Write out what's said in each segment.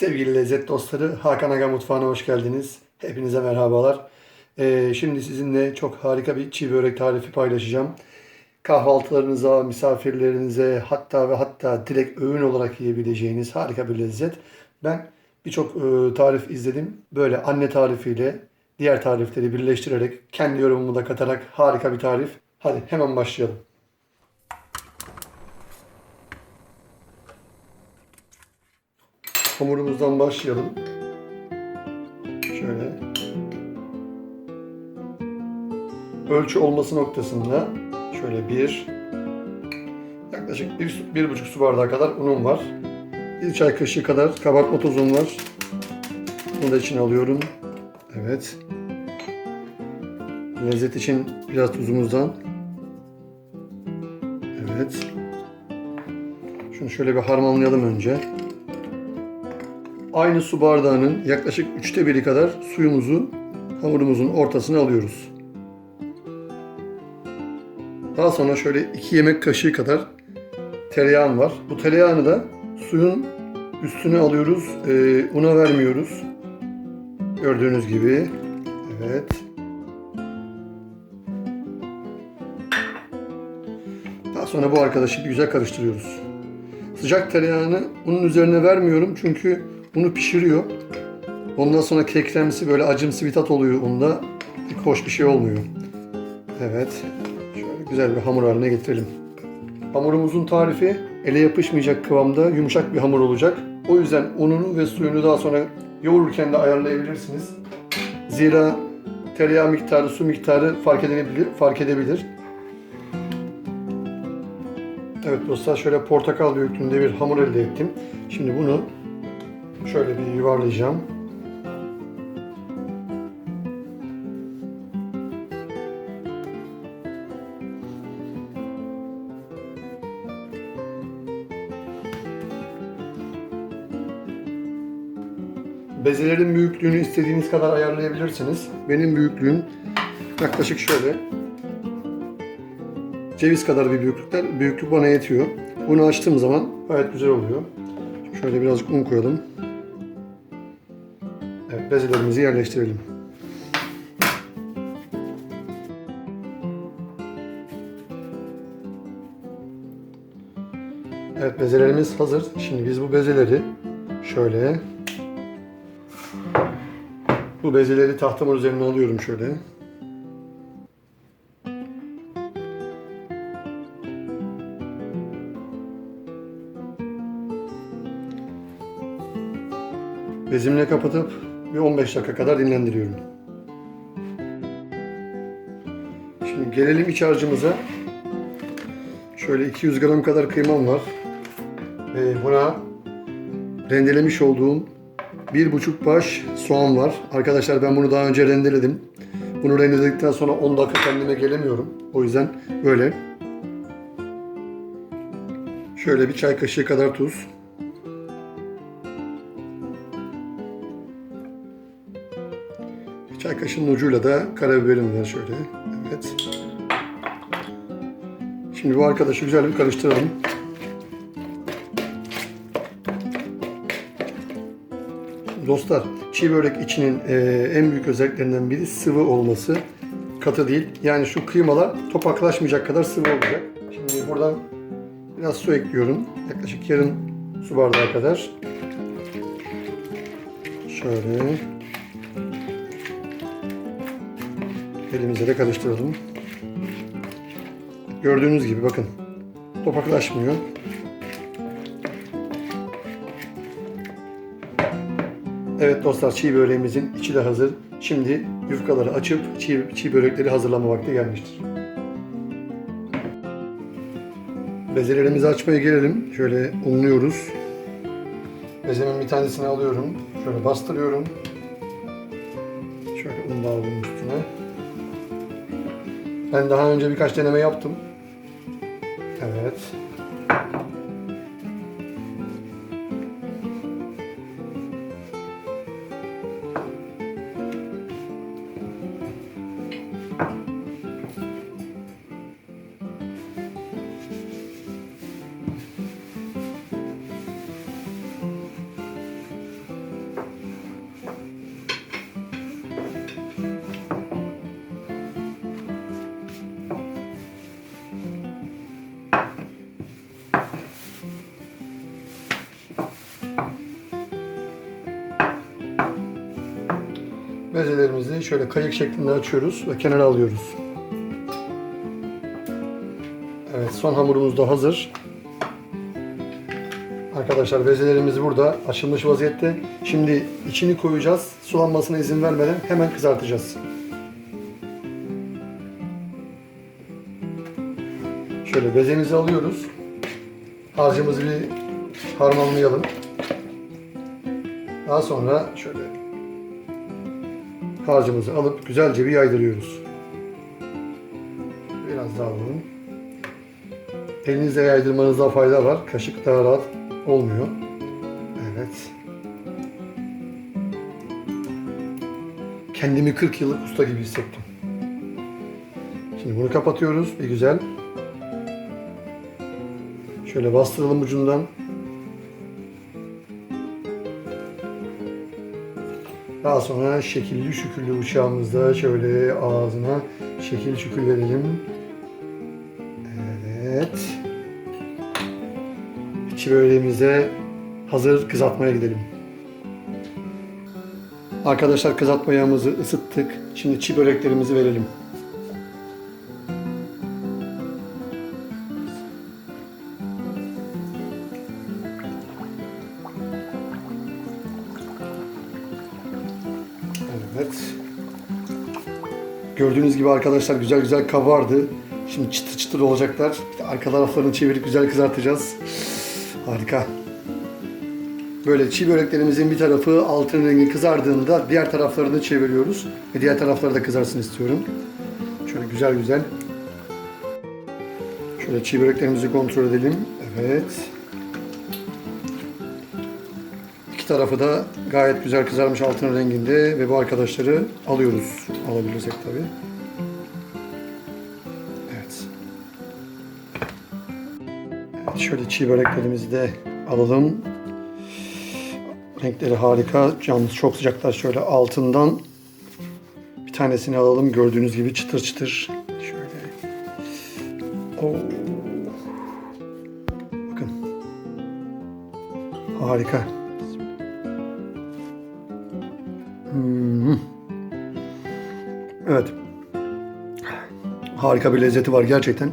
Sevgili lezzet dostları, Hakan Aga Mutfağı'na hoş geldiniz. Hepinize merhabalar. Ee, şimdi sizinle çok harika bir çiğ börek tarifi paylaşacağım. Kahvaltılarınıza, misafirlerinize, hatta ve hatta direkt öğün olarak yiyebileceğiniz harika bir lezzet. Ben birçok e, tarif izledim. Böyle anne tarifiyle diğer tarifleri birleştirerek, kendi yorumumu da katarak harika bir tarif. Hadi hemen başlayalım. Hamurumuzdan başlayalım. Şöyle. Ölçü olması noktasında şöyle bir yaklaşık bir, bir buçuk su bardağı kadar unum var. Bir çay kaşığı kadar kabartma tozum var. Bunu da içine alıyorum. Evet. Lezzet için biraz tuzumuzdan. Evet. Şunu şöyle bir harmanlayalım önce. Aynı su bardağının yaklaşık üçte biri kadar suyumuzu hamurumuzun ortasına alıyoruz. Daha sonra şöyle iki yemek kaşığı kadar tereyağım var. Bu tereyağını da suyun üstüne alıyoruz. Ee, una vermiyoruz. Gördüğünüz gibi. Evet. Daha sonra bu arkadaşı bir güzel karıştırıyoruz. Sıcak tereyağını unun üzerine vermiyorum çünkü unu pişiriyor. Ondan sonra kekremsi böyle acımsı bir tat oluyor unda. Pek hoş bir şey olmuyor. Evet. Şöyle güzel bir hamur haline getirelim. Hamurumuzun tarifi ele yapışmayacak kıvamda yumuşak bir hamur olacak. O yüzden ununu ve suyunu daha sonra yoğururken de ayarlayabilirsiniz. Zira tereyağı miktarı, su miktarı fark edebilir. Fark edebilir. Evet dostlar şöyle portakal büyüklüğünde bir hamur elde ettim. Şimdi bunu şöyle bir yuvarlayacağım. Bezelerin büyüklüğünü istediğiniz kadar ayarlayabilirsiniz. Benim büyüklüğüm yaklaşık şöyle ceviz kadar bir büyüklükler. Büyüklük bana yetiyor. Bunu açtığım zaman gayet güzel oluyor. Şöyle birazcık un koyalım. Bezelerimizi yerleştirelim. Evet, bezelerimiz hazır. Şimdi biz bu bezeleri şöyle bu bezeleri tahtamın üzerine alıyorum şöyle. Bezimle kapatıp bir 15 dakika kadar dinlendiriyorum. Şimdi gelelim iç harcımıza. Şöyle 200 gram kadar kıymam var. Ve buna rendelemiş olduğum bir buçuk baş soğan var. Arkadaşlar ben bunu daha önce rendeledim. Bunu rendeledikten sonra 10 dakika kendime gelemiyorum. O yüzden böyle. Şöyle bir çay kaşığı kadar tuz. Çay kaşığının ucuyla da karabiberim var şöyle. Evet. Şimdi bu arkadaşı güzel bir karıştıralım. Dostlar, çiğ börek içinin e, en büyük özelliklerinden biri sıvı olması. Katı değil. Yani şu kıymalar topaklaşmayacak kadar sıvı olacak. Şimdi buradan biraz su ekliyorum. Yaklaşık yarım su bardağı kadar. Şöyle. Elimize de karıştıralım. Gördüğünüz gibi bakın. Topaklaşmıyor. Evet dostlar çiğ böreğimizin içi de hazır. Şimdi yufkaları açıp çiğ, çiğ börekleri hazırlama vakti gelmiştir. Bezelerimizi açmaya gelelim. Şöyle unluyoruz. Bezemin bir tanesini alıyorum. Şöyle bastırıyorum. Şöyle un da üstüne. Ben daha önce birkaç deneme yaptım. Evet. Bezelerimizi şöyle kayık şeklinde açıyoruz ve kenara alıyoruz. Evet son hamurumuz da hazır. Arkadaşlar bezelerimiz burada açılmış vaziyette. Şimdi içini koyacağız. Sulanmasına izin vermeden hemen kızartacağız. Şöyle bezemizi alıyoruz. Harcımızı bir harmanlayalım. Daha sonra şöyle harcımızı alıp güzelce bir yaydırıyoruz. Biraz daha alalım. Elinizle yaydırmanızda fayda var. Kaşık daha rahat olmuyor. Evet. Kendimi 40 yıllık usta gibi hissettim. Şimdi bunu kapatıyoruz. Bir güzel. Şöyle bastıralım ucundan. Daha sonra şekilli şüküllü uçağımızda şöyle ağzına şekil şükül verelim. Evet. İçi böreğimize hazır kızartmaya gidelim. Arkadaşlar kızartma yağımızı ısıttık. Şimdi çiğ böreklerimizi verelim. Gördüğünüz gibi arkadaşlar güzel güzel kabardı. Şimdi çıtır çıtır olacaklar. Arka taraflarını çevirip güzel kızartacağız. Harika. Böyle çiğ böreklerimizin bir tarafı altın rengi kızardığında diğer taraflarını çeviriyoruz. Ve diğer tarafları da kızarsın istiyorum. Şöyle güzel güzel. Şöyle çiğ böreklerimizi kontrol edelim. Evet. Tarafı da gayet güzel kızarmış altın renginde ve bu arkadaşları alıyoruz. Alabilirsek tabii. Evet. Evet şöyle çiğ böreklerimizi de alalım. Renkleri harika. Yalnız çok sıcaklar. Şöyle altından bir tanesini alalım. Gördüğünüz gibi çıtır çıtır. Şöyle. Oo. Bakın. Harika. Evet. Harika bir lezzeti var gerçekten.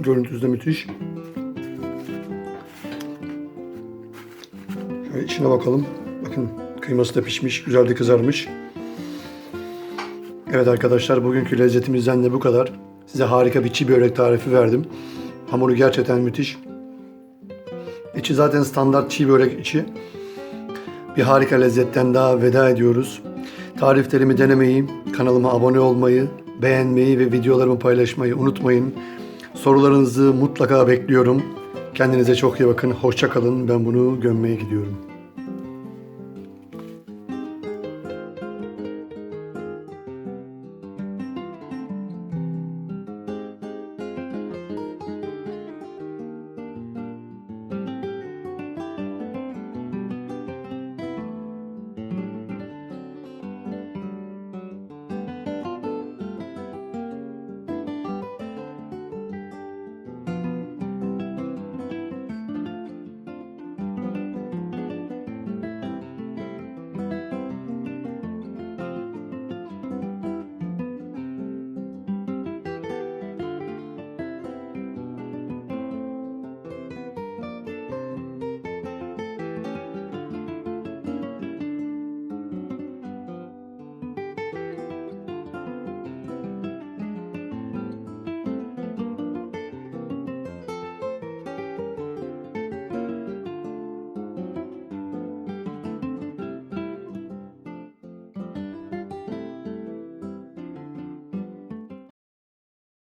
Görüntüsü de müthiş. Şöyle içine bakalım. Bakın kıyması da pişmiş, güzel de kızarmış. Evet arkadaşlar bugünkü lezzetimizden de bu kadar. Size harika bir çiğ börek tarifi verdim. Hamuru gerçekten müthiş. İçi zaten standart çiğ börek içi. Bir harika lezzetten daha veda ediyoruz. Tariflerimi denemeyi, kanalıma abone olmayı, beğenmeyi ve videolarımı paylaşmayı unutmayın. Sorularınızı mutlaka bekliyorum. Kendinize çok iyi bakın. Hoşça kalın. Ben bunu gömmeye gidiyorum.